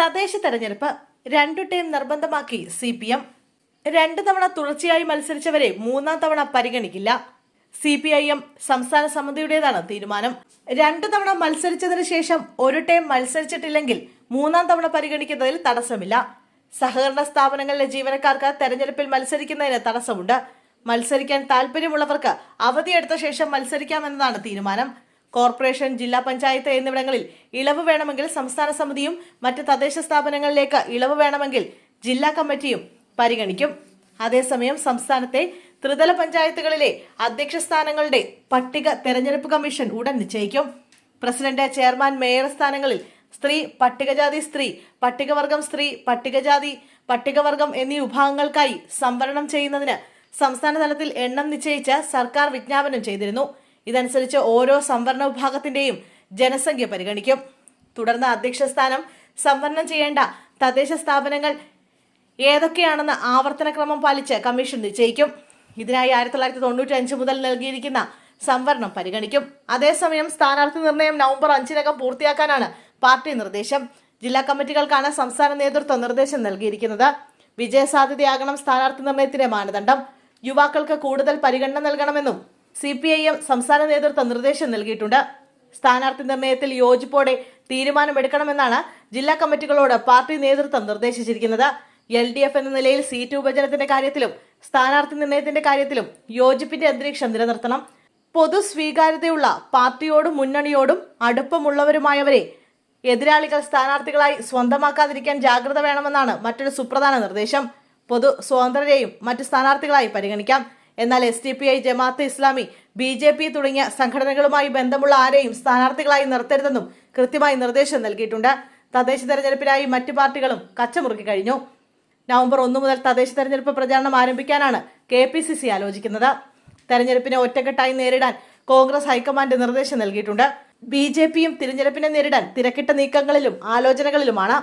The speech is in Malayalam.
തദ്ദേശ തെരഞ്ഞെടുപ്പ് രണ്ടു ടേം നിർബന്ധമാക്കി സി പി എം. രണ്ടു തവണ തുടർച്ചയായി മത്സരിച്ചവരെ മൂന്നാം തവണ പരിഗണിക്കില്ല. സി പി ഐ എം സംസ്ഥാന സമിതിയുടേതാണ് തീരുമാനം. രണ്ടു തവണ മത്സരിച്ചതിന് ശേഷം ഒരു ടേം മത്സരിച്ചിട്ടില്ലെങ്കിൽ മൂന്നാം തവണ പരിഗണിക്കുന്നതിൽ തടസ്സമില്ല. സഹകരണ സ്ഥാപനങ്ങളിലെ ജീവനക്കാർക്ക് തെരഞ്ഞെടുപ്പിൽ മത്സരിക്കുന്നതിന് തടസ്സമുണ്ട്. മത്സരിക്കാൻ താല്പര്യമുള്ളവർക്ക് അവധിയെടുത്ത ശേഷം മത്സരിക്കാമെന്നതാണ് തീരുമാനം. കോർപ്പറേഷൻ ജില്ലാ പഞ്ചായത്ത് എന്നിവിടങ്ങളിൽ ഇളവ് വേണമെങ്കിൽ സംസ്ഥാന സമിതിയും മറ്റ് തദ്ദേശ സ്ഥാപനങ്ങളിലേക്ക് ഇളവ് വേണമെങ്കിൽ ജില്ലാ കമ്മിറ്റിയും പരിഗണിക്കും. അതേസമയം സംസ്ഥാനത്തെ ത്രിതല പഞ്ചായത്തുകളിലെ അധ്യക്ഷ സ്ഥാനങ്ങളുടെ പട്ടിക തെരഞ്ഞെടുപ്പ് കമ്മീഷൻ ഉടൻ നിശ്ചയിക്കും. പ്രസിഡന്റ് ചെയർമാൻ മേയർ സ്ഥാനങ്ങളിൽ സ്ത്രീ പട്ടികജാതി സ്ത്രീ പട്ടികവർഗം സ്ത്രീ പട്ടികജാതി പട്ടികവർഗം എന്നീ വിഭാഗങ്ങൾക്കായി സംവരണം ചെയ്യുന്നതിന് സംസ്ഥാന തലത്തിൽ എണ്ണം നിശ്ചയിച്ച് സർക്കാർ വിജ്ഞാപനം ചെയ്തിരുന്നു. ഇതനുസരിച്ച് ഓരോ സംവരണ വിഭാഗത്തിന്റെയും ജനസംഖ്യ പരിഗണിക്കും. തുടർന്ന് അധ്യക്ഷ സ്ഥാനം സംവരണം ചെയ്യേണ്ട തദ്ദേശ സ്ഥാപനങ്ങൾ ഏതൊക്കെയാണെന്ന് ആവർത്തനക്രമം പാലിച്ച് കമ്മീഷൻ നിശ്ചയിക്കും. ഇതിനായി ആയിരത്തി തൊള്ളായിരത്തി തൊണ്ണൂറ്റി അഞ്ച് മുതൽ നൽകിയിരിക്കുന്ന സംവരണം പരിഗണിക്കും. അതേസമയം സ്ഥാനാർത്ഥി നിർണയം നവംബർ അഞ്ചിനകം പൂർത്തിയാക്കാനാണ് പാർട്ടി നിർദ്ദേശം. ജില്ലാ കമ്മിറ്റികൾക്കാണ് സംസ്ഥാന നേതൃത്വം നിർദ്ദേശം നൽകിയിരിക്കുന്നത്. വിജയസാധ്യതയാകണം സ്ഥാനാർത്ഥി നിർണയത്തിന്റെ മാനദണ്ഡം. യുവാക്കൾക്ക് കൂടുതൽ പരിഗണന നൽകണമെന്നും സി പി ഐ എം സംസ്ഥാന നേതൃത്വം നിർദ്ദേശം നൽകിയിട്ടുണ്ട്. സ്ഥാനാർത്ഥി നിർണയത്തിൽ യോജിപ്പോടെ തീരുമാനമെടുക്കണമെന്നാണ് ജില്ലാ കമ്മിറ്റികളോട് പാർട്ടി നേതൃത്വം നിർദ്ദേശിച്ചിരിക്കുന്നത്. എൽ ഡി എഫ് എന്ന നിലയിൽ സീറ്റ് വിഭജനത്തിന്റെ കാര്യത്തിലും സ്ഥാനാർത്ഥി നിർണയത്തിന്റെ കാര്യത്തിലും യോജിപ്പിന്റെ അന്തരീക്ഷം നിലനിർത്തണം. പൊതു സ്വീകാര്യതയുള്ള പാർട്ടിയോടും മുന്നണിയോടും അടുപ്പമുള്ളവരുമായവരെ എതിരാളികൾ സ്ഥാനാർത്ഥികളായി സ്വന്തമാക്കാതിരിക്കാൻ ജാഗ്രത വേണമെന്നാണ് മറ്റൊരു സുപ്രധാന നിർദ്ദേശം. പൊതു സ്വതന്ത്രരെയും മറ്റ് സ്ഥാനാർത്ഥികളായി പരിഗണിക്കാം. എന്നാൽ S D P I Jamaat Islami B J P തുടങ്ങിയ സംഘടനകളുമായി ബന്ധമുള്ള ആരെയും സ്ഥാനാർത്ഥികളായി നിർത്തരുതെന്നും കൃത്യമായി നിർദ്ദേശം നൽകിയിട്ടുണ്ട്. തദ്ദേശ തെരഞ്ഞെടുപ്പിനായി മറ്റു പാർട്ടികളും കച്ചമുറുക്കി കഴിഞ്ഞു. നവംബർ ഒന്ന് മുതൽ തദ്ദേശ തെരഞ്ഞെടുപ്പ് പ്രചാരണം ആരംഭിക്കാനാണ് കെ പി സി സി ആലോചിക്കുന്നത്. തെരഞ്ഞെടുപ്പിനെ ഒറ്റക്കെട്ടായി നേരിടാൻ കോൺഗ്രസ് ഹൈക്കമാൻഡ് നിർദ്ദേശം നൽകിയിട്ടുണ്ട്. ബി ജെ പിയും തിരഞ്ഞെടുപ്പിനെ നേരിടാൻ തിരക്കിട്ട നീക്കങ്ങളിലും ആലോചനകളിലുമാണ്.